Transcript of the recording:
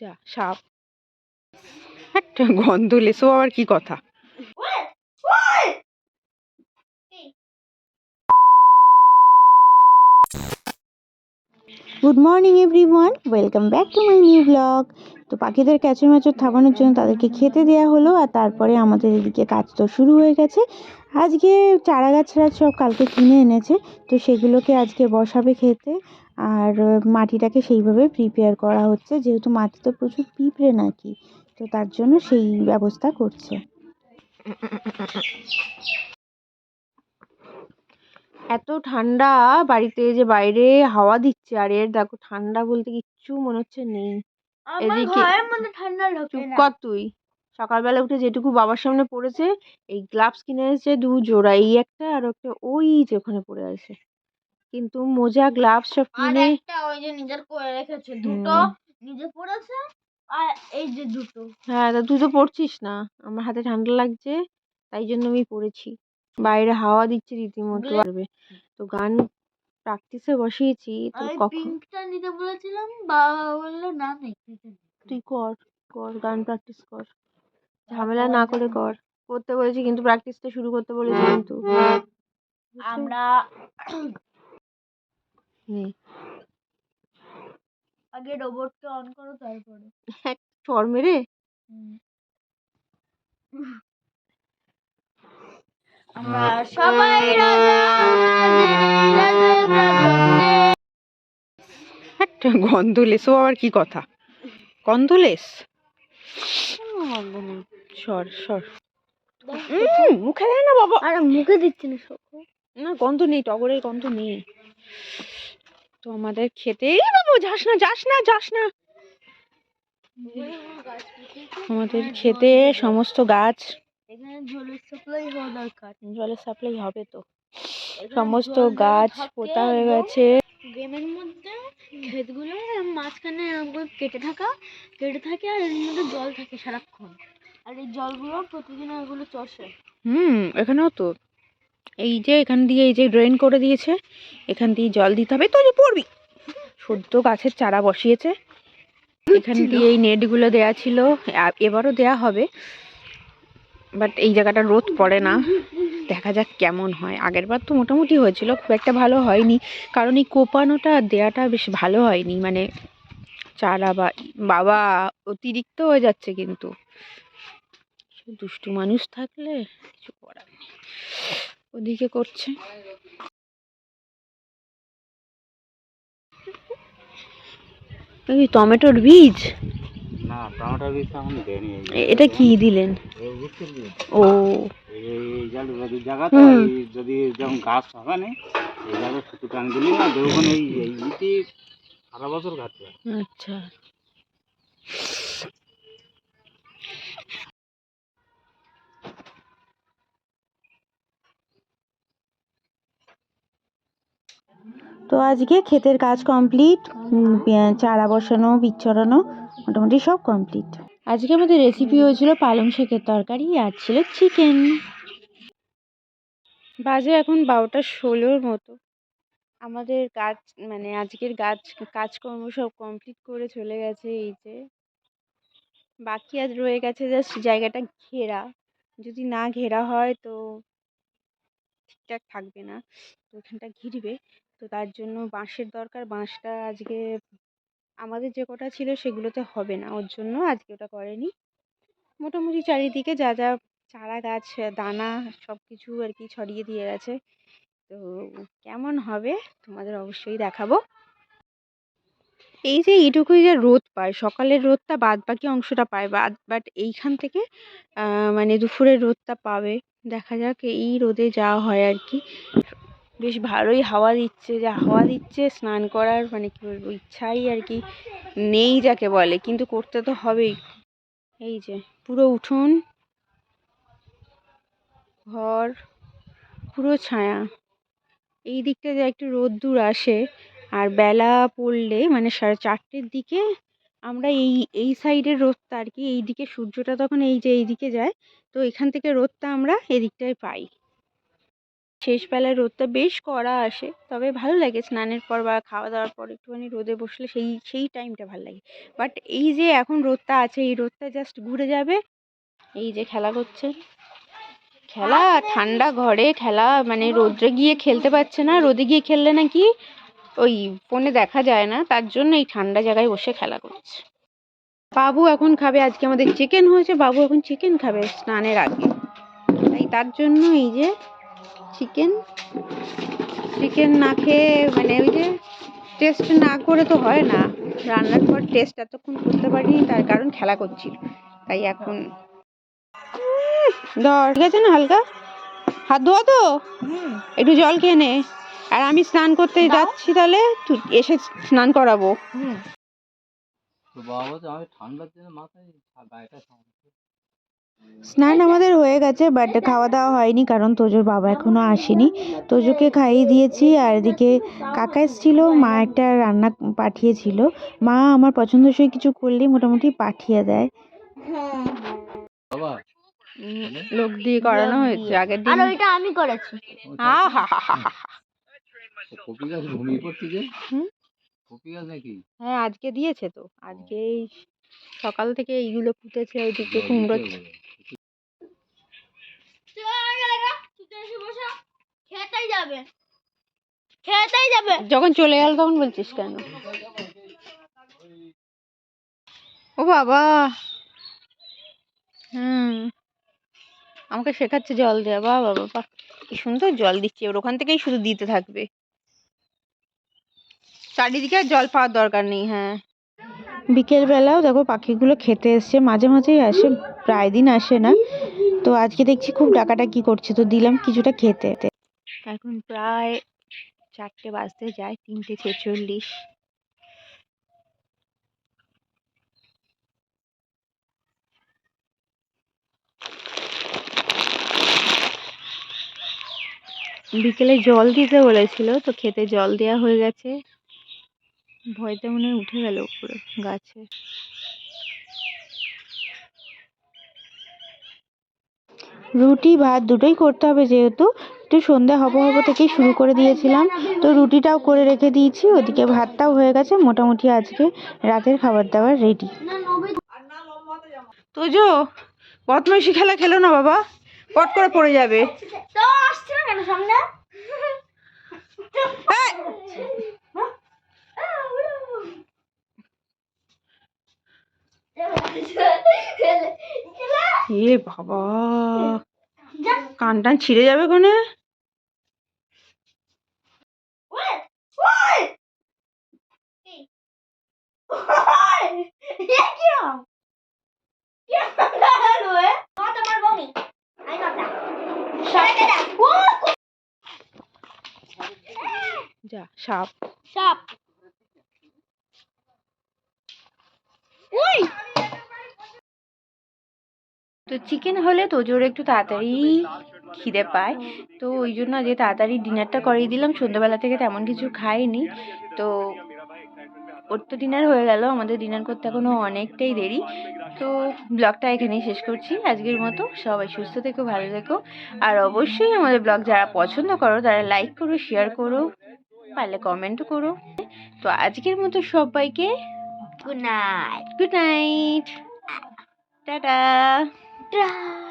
যা, সাপ। একটা গন্ধ লেসো আবার কি কথা? Good morning everyone welcome back to my new blog তো পাখিদের ক্যাচর ম্যাচর থামানোর জন্য তাদেরকে খেতে দেওয়া হলো আর তারপরে আমাদের এদিকে কাজ তো শুরু হয়ে গেছে। আজকে চারা গাছরা সব কালকে কিনে এনেছে, তো সেগুলোকে আজকে বসাবে খেতে। আর মাটিটাকে সেইভাবে প্রিপেয়ার করা হচ্ছে যেহেতু মাটিতে প্রচুর পিঁপড়ে নাকি তো তার জন্য সেই ব্যবস্থা করছে। এত ঠান্ডা বাড়িতে যে বাইরে হাওয়া দিচ্ছে আর এর দেখো ঠান্ডা বলতে কিচ্ছু মনে হচ্ছে নেই। এদিকে- চুপ কর তুই। সকালবেলা উঠে যেটুকু বাবার সামনে পড়েছে এই গ্লাভস কিনে এনেছে দু জোড়া এই একটা আর একটা ওই যে ওখানে পড়ে আছে। কিন্তু মোজা গ্লাভস সব কিনে একটা ওই যে নিজের করে রেখেছে দুটো নিজে পড়েছে আর এই যে দুটো। হ্যাঁ তা তুই তো পড়ছিস না? আমার হাতে ঠান্ডা লাগছে তাই জন্য আমি পড়েছি বাইরে হাওয়া দিচ্ছে রীতিমতো। পারবে। তো গান প্র্যাকটিসে বসিয়েছি তো আমি কখন পিঙ্কটা নিতে বলেছিলাম বাবা বলল না তুই কর কর গান প্র্যাকটিস কর। ঝামেলা না করে কর। করতে বলেছি কিন্তু প্র্যাকটিসটা শুরু করতে বলেছি কিন্তু। আমরা আগে রোবটকে অন করো তারপরে। চর মেরে? আমরা সবাই। একটা গন্ধলেস ও আবার কি কথা? গন্ধলেস? সর সর। মুখে দেয় না বাবা। আরে মুখে দিচ্ছি না না গন্ধ নেই টগরের গন্ধ নেই। তো আমাদের খেতে এই বাবু যাস না যাস না যাস না। আমাদের খেতে সমস্ত গাছ। এখানে জলের সাপ্লাই হওয়া দরকার জলের সাপ্লাই হবে তো। সমস্ত গাছ পোতা হয়ে গেছে। গেমের মধ্যে ক্ষেতগুলো মাঝখানে কেটে থাকা কেটে থাকে আর এর মধ্যে জল থাকে সারাক্ষণ। আর এই জলগুলো প্রতিদিন ওগুলো চষে। হুম এখানেও তো। এই যে এখান দিয়ে এই যে ড্রেন করে দিয়েছে এখান দিয়ে জল দিতে হবে। তো যে পড়বি। সদ্য গাছের চারা বসিয়েছে। এখান দিয়ে এই নেটগুলো দেয়া ছিল। এবারও দেয়া হবে। বাট এই জায়গাটা রোদ পড়ে না। দেখা যাক কেমন হয়। আগের বার তো মোটামুটি হয়েছিল খুব একটা ভালো হয়নি। কারণ এই কোপানোটা দেয়াটা বেশ ভালো হয়নি। মানে চারা বা বাবা অতিরিক্ত হয়ে যাচ্ছে কিন্তু। দুষ্টু মানুষ থাকলে কিছু করার নেই। ওদিকে করছে। টমেটোর বীজ? না টমেটোর বীজ এখন দেয়নি। এটা কি দিলেন? ও। এই জাল যদি জায়গা যদি যেমন গাছ হবে না এই জায়গায় সুতো টান দিলি না দেখুন এই এই ইটি সারা বছর গাছ আচ্ছা। তো আজকে ক্ষেতের কাজ কমপ্লিট চারা বসানো, বীজ মোটামুটি সব কমপ্লিট আজকে আমাদের রেসিপি হয়েছিল পালং শাকের তরকারি, আর ছিল চিকেন বাজে এখন বারোটা ষোলোর মতো। আমাদের কাজ মানে আজকের কাজ কাজকর্ম সব কমপ্লিট করে চলে গেছে এই যে। বাকি আজ রয়ে গেছে জাস্ট জায়গাটা ঘেরা। যদি না ঘেরা হয় তো ঠিকঠাক থাকবে না। তো ওখানটা ঘিরবে। তো তার জন্য বাঁশের দরকার। বাঁশটা আজকে আমাদের যে কটা ছিল সেগুলোতে হবে না। ওর জন্য আজকে ওটা করেনি। মোটামুটি চারিদিকে যা যা চারা গাছ, দানা সব কিছু আর কি ছড়িয়ে দিয়ে গেছে। তো কেমন হবে তোমাদের অবশ্যই দেখাবো। এই যে এইটুকুই যে রোদ পায়, সকালের রোদটা বাদ বাকি অংশটা পায়, বাদ, বাট এইখান থেকে মানে দুপুরের রোদটা পাবে। দেখা যাক এই রোদে যাওয়া হয় আর কি। বেশ ভালোই হাওয়া দিচ্ছে। যা হাওয়া দিচ্ছে, স্নান করার মানে কি বলব, ইচ্ছাই আর কি নেই যাকে বলে, কিন্তু করতে তো হবেই। এই যে, পুরো উঠোন, ঘর, পুরো ছায়া। এই দিকটা যে একটু রোদ্দুর আসে, আর বেলা পড়লে মানে সাড়ে চারটের দিকে আমরা এই এই সাইডের রোদটা আর কি, এই দিকে সূর্যটা তখন এই যে, এই দিকে যায়, তো এখান থেকে রোদটা আমরা এদিকটায় পাই। শেষ বেলায় রোদটা বেশ কড়া আসে। তবে ভালো লাগে স্নানের পর বা খাওয়া দাওয়ার পর একটুখানি রোদে বসলে সেই সেই টাইমটা ভালো লাগে। বাট এই যে এখন রোদটা আছে, এই রোদটা জাস্ট ঘুরে যাবে, এই যে খেলা করছে। খেলা, ঠান্ডা ঘরে খেলা মানে রোদ্রে গিয়ে খেলতে পারছে না। রোদে গিয়ে খেললে নাকি ওই ফোনে দেখা যায় না। তার জন্য এই ঠান্ডা জায়গায় বসে খেলা করছে। বাবু এখন খাবে, আজকে আমাদের চিকেন হয়েছে। বাবু এখন চিকেন খাবে স্নানের আগে। তাই তার জন্য এই যে চিকেন চিকেন না খেয়ে মানে ওই যে টেস্ট না করে তো হয় না। রান্নার পর টেস্ট এতক্ষণ করতে পারিনি তার কারণ খেলা করছিল। তাই এখন ধর ঠিক আছে না হালকা? হাত ধোয়া তো? একটু জল খেয়ে নে। আর আমি স্নান করতে যাচ্ছি তাহলে এসে স্নান করাবো। বাবা তো আমি ঠান্ডার জন্য মাথায় গায়েটা স্নান আমাদের হয়ে গেছে বাট খাওয়া দাওয়া হয়নি কারণ তোজোর বাবা এখনও আসেনি। তোজোকে খাইয়ে দিয়েছি আর এদিকে কাকা এসেছিল মা একটা রান্না পাঠিয়েছিল। মা আমার পছন্দসই কিছু করলেই মোটামুটি পাঠিয়ে দেয়। লোক দিয়ে করানো হয়েছে আগের আর দিন ওইটা আমি করেছি। কপি গাছ ঘুমিয়ে পড়ছে যে? হুম? কপি গাছ নাকি? হ্যাঁ আজকে দিয়েছে তো। আজকে সকাল থেকে এইগুলো পুঁতেছে ওইদিকে কুমড়ো খেতেই যাবে। খেতেই যাবে। যখন চলে গেল তখন বলছিস কেন? ও বাবা। হুম। আমাকে শেখাচ্ছে জল দেওয়া বাবা বাবা কি সুন্দর জল দিচ্ছে। এবার ওখান থেকেই শুধু দিতে থাকবে। চারিদিকে আর জল পাওয়ার দরকার নেই হ্যাঁ। বিকেল বেলাও দেখো পাখিগুলো খেতে এসছে। মাঝে মাঝেই আসে। প্রায় দিন আসে না। তো আজকে দেখছি খুব ডাকাডাকি করছে, তো দিলাম কিছুটা খেতে। এখন প্রায় চারটে বাজতে যায়, তিনটে ছেচল্লিশ। বিকেলে জল দিতে বলেছিল, তো খেতে জল দেওয়া হয়ে গেছে। ভয়তে মনে উঠে গেল উপরে, গাছে। রুটি, ভাত দুটোই করতে হবে যেহেতু। একটু সন্ধ্যা হব হব থেকেই শুরু করে দিয়েছিলাম। তো রুটিটাও করে রেখে দিয়েছি, ওদিকে ভাতটাও হয়ে গেছে। মোটামুটি আজকে রাতের খাবার দাবার রেডি না নবী তো বদমাইশি খেলা খেলো না বাবা। পট করে পড়ে যাবে। সামনে এ বাবা কান টান ছিঁড়ে যাবে কোনে যা সাপ। সাপ। তো চিকেন হলে তো তোজোর একটু তাড়াতাড়ি খিদে পায়। তো ওই জন্য যে তাড়াতাড়ি ডিনারটা করিয়ে দিলাম। সন্ধ্যাবেলা থেকে তেমন কিছু খাইনি। তো ওর তো ডিনার হয়ে গেল। আমাদের ডিনার করতে এখনও অনেকটাই দেরি। তো ব্লগটা এখানেই শেষ করছি। আজকের মতো সবাই সুস্থ থেকো ভালো থেকো। আর অবশ্যই আমাদের ব্লগ যারা পছন্দ করো তারা লাইক করো শেয়ার করো পারলে কমেন্টও করো। তো আজকের মতো সবাইকে good night good night tata. Tata